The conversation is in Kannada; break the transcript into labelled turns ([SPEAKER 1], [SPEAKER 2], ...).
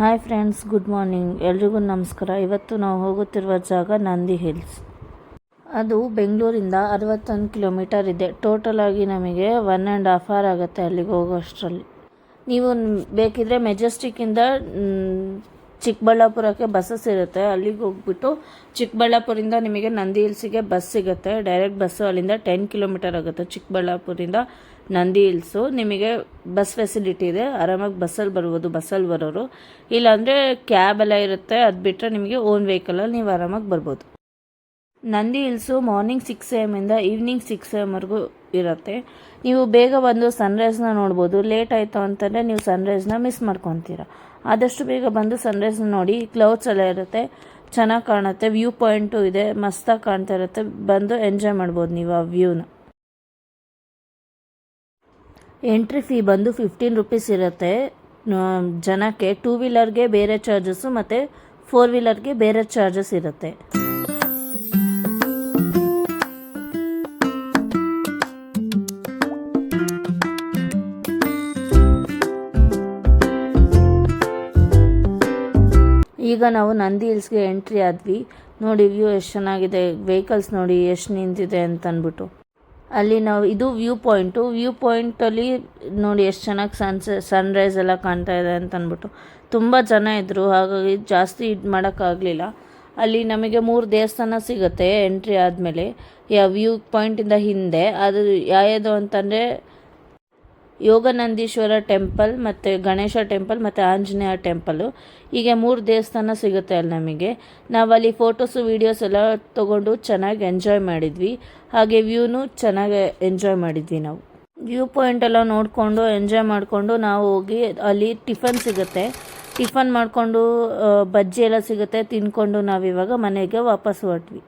[SPEAKER 1] ಹಾಯ್ ಫ್ರೆಂಡ್ಸ್ ಗುಡ್ ಮಾರ್ನಿಂಗ್ ಎಲ್ರಿಗೂ ನಮಸ್ಕಾರ. ಇವತ್ತು ನಾವು ಹೋಗುತ್ತಿರುವ ಜಾಗ ನಂದಿ ಹಿಲ್ಸ್. ಅದು ಬೆಂಗಳೂರಿಂದ ಅರವತ್ತೊಂದು ಕಿಲೋಮೀಟರ್ ಇದೆ. ಟೋಟಲ್ ಆಗಿ ನಮಗೆ ಒನ್ ಆ್ಯಂಡ್ ಹಾಫ್ ಅವರ್ ಆಗುತ್ತೆ ಅಲ್ಲಿಗೆ ಹೋಗೋಷ್ಟರಲ್ಲಿ. ನೀವು ಬೇಕಿದ್ರೆ ಮೆಜೆಸ್ಟಿಕ್ಕಿಂದ ಚಿಕ್ಕಬಳ್ಳಾಪುರಕ್ಕೆ ಬಸ್ಸಸ್ ಇರುತ್ತೆ ಅಲ್ಲಿಗೆ ಹೋಗ್ಬಿಟ್ಟು ಚಿಕ್ಕಬಳ್ಳಾಪುರಿಂದ ನಿಮಗೆ ನಂದಿ ಹಿಲ್ಸಿಗೆ ಬಸ್ ಸಿಗುತ್ತೆ. ಡೈರೆಕ್ಟ್ ಬಸ್ಸು ಅಲ್ಲಿಂದ ಟೆನ್ ಕಿಲೋಮೀಟರ್ ಆಗುತ್ತೆ ಚಿಕ್ಕಬಳ್ಳಾಪುರಿಂದ ನಂದಿ ಹಿಲ್ಸು ನಿಮಗೆ ಬಸ್ ಫೆಸಿಲಿಟಿ ಇದೆ. ಆರಾಮಾಗಿ ಬಸ್ಸಲ್ಲಿ ಬರ್ಬೋದು ಬಸ್ಸಲ್ಲಿ ಬರೋರು. ಇಲ್ಲಾಂದರೆ ಕ್ಯಾಬ್ ಎಲ್ಲ ಇರುತ್ತೆ. ಅದು ಬಿಟ್ಟರೆ ನಿಮಗೆ ಓನ್ ವೆಹಿಕಲಲ್ಲಿ ನೀವು ಆರಾಮಾಗಿ ಬರ್ಬೋದು. Nandi Hills morning six A ಇಂದ ಈವ್ನಿಂಗ್ ಸಿಕ್ಸ್ ಎಮ್ವರೆಗೂ ಇರುತ್ತೆ. ನೀವು ಬೇಗ ಬಂದು ಸನ್ರೈಸ್ನ ನೋಡ್ಬೋದು. ಲೇಟ್ ಆಯಿತು ಅಂತಂದರೆ ನೀವು ಸನ್ರೈಸ್ನ ಮಿಸ್ ಮಾಡ್ಕೊತೀರ. ಆದಷ್ಟು ಬೇಗ ಬಂದು ಸನ್ರೈಸ್ನ ನೋಡಿ ಕ್ಲೌಡ್ಸ್ ಎಲ್ಲ ಇರುತ್ತೆ, ಚೆನ್ನಾಗಿ ಕಾಣುತ್ತೆ ವ್ಯೂ ಪಾಯಿಂಟು ಇದೆ ಮಸ್ತಾಗಿ ಕಾಣ್ತಾ ಇರುತ್ತೆ, ಬಂದು ಎಂಜಾಯ್ ಮಾಡ್ಬೋದು ನೀವು ಆ ವ್ಯೂನ ಎಂಟ್ರಿ ಫೀ ಬಂದು ಫಿಫ್ಟೀನ್ ರುಪೀಸ್ ಇರುತ್ತೆ. ಜನಕ್ಕೆ ಟೂ ವೀಲರ್ಗೆ ಬೇರೆ ಚಾರ್ಜಸ್ಸು ಮತ್ತು ಫೋರ್ ವೀಲರ್ಗೆ ಬೇರೆ ಚಾರ್ಜಸ್ ಇರುತ್ತೆ. ಈಗ ನಾವು ನಂದಿ ಹಿಲ್ಸ್ಗೆ ಎಂಟ್ರಿ ಆದ್ವಿ. ನೋಡಿ, ವ್ಯೂ ಎಷ್ಟು ಚೆನ್ನಾಗಿದೆ. ವೆಹಿಕಲ್ಸ್ ನೋಡಿ, ಎಷ್ಟು ನಿಂತಿದೆ ಅಂತ ಅಂದ್ಬಿಟ್ಟು ಅಲ್ಲಿ ನಾವು, ಇದು ವ್ಯೂ ಪಾಯಿಂಟು. ವ್ಯೂ ಪಾಯಿಂಟಲ್ಲಿ ನೋಡಿ, ಎಷ್ಟು ಚೆನ್ನಾಗಿ ಸನ್ಸೆ ಸನ್ರೈಸ್ ಎಲ್ಲ ಕಾಣ್ತಾ ಇದೆ ಅಂತ ಅಂದ್ಬಿಟ್ಟು ತುಂಬ ಜನ ಇದ್ದರು ಹಾಗಾಗಿ ಜಾಸ್ತಿ ಇದು ಮಾಡೋಕ್ಕಾಗಲಿಲ್ಲ ಅಲ್ಲಿ ನಮಗೆ ಮೂರು ದೇವಸ್ಥಾನ ಸಿಗುತ್ತೆ ಎಂಟ್ರಿ ಆದಮೇಲೆ. ಯಾವ ವ್ಯೂ ಪಾಯಿಂಟಿಂದ ಹಿಂದೆ. ಅದು ಯಾವ್ಯಾವುದು ಅಂತಂದರೆ ಯೋಗನಂದೀಶ್ವರ ಟೆಂಪಲ್ ಮತ್ತು ಗಣೇಶ ಟೆಂಪಲ್ ಮತ್ತು ಆಂಜನೇಯ ಟೆಂಪಲು. ಹೀಗೆ ಮೂರು ದೇವಸ್ಥಾನ ಸಿಗುತ್ತೆ ಅಲ್ಲಿ ನಮಗೆ. ನಾವಲ್ಲಿ ಫೋಟೋಸು ವೀಡಿಯೋಸ್ ಎಲ್ಲ ತೊಗೊಂಡು ಚೆನ್ನಾಗಿ ಎಂಜಾಯ್ ಮಾಡಿದ್ವಿ. ಹಾಗೆ ವ್ಯೂನು ಚೆನ್ನಾಗಿ ಎಂಜಾಯ್ ಮಾಡಿದ್ವಿ ನಾವು. ವ್ಯೂ ಪಾಯಿಂಟ್ ಎಲ್ಲ ನೋಡಿಕೊಂಡು ಎಂಜಾಯ್ ಮಾಡಿಕೊಂಡು ನಾವು ಹೋಗಿ ಅಲ್ಲಿ ಟಿಫನ್ ಸಿಗುತ್ತೆ. ಟಿಫನ್ ಮಾಡಿಕೊಂಡು ಬಜ್ಜಿ ಎಲ್ಲ ಸಿಗುತ್ತೆ ತಿಂದ್ಕೊಂಡು ನಾವಿವಾಗ ಮನೆಗೆ ವಾಪಸ್ ಹೊರಟ್ವಿ.